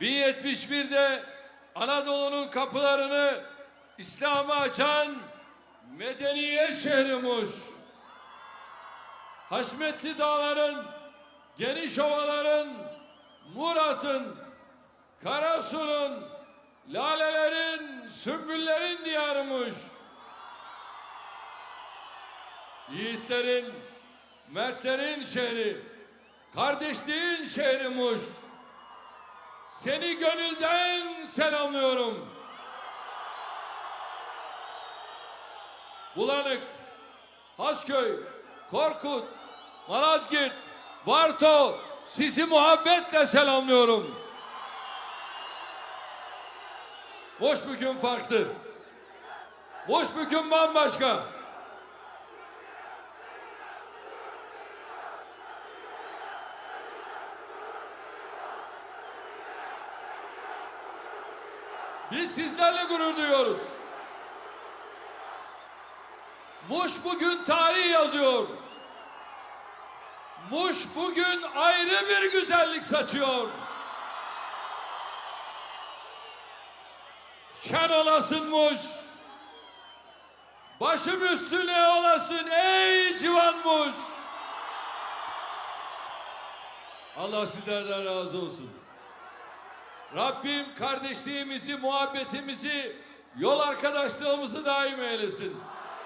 1071'de Anadolu'nun kapılarını İslam'a açan medeniyet şehri Muş. Haşmetli dağların, geniş ovaların, Murat'ın, Karasu'nun, lalelerin, sümbüllerin diyarımış. Yiğitlerin, mertlerin şehri, kardeşliğin şehri Muş. Seni gönülden selamlıyorum. Bulanık, Hasköy, Korkut, Malazgirt, Varto sizi muhabbetle selamlıyorum. Boş bugün farklı. Boş bugün bambaşka. Biz sizlerle gurur duyuyoruz. Muş bugün tarih yazıyor. Muş bugün ayrı bir güzellik saçıyor. Şen olasın Muş. Başım üstüne olasın ey civan Muş. Allah sizlerden razı olsun. Rabbim kardeşliğimizi, muhabbetimizi, yol arkadaşlığımızı daim eylesin.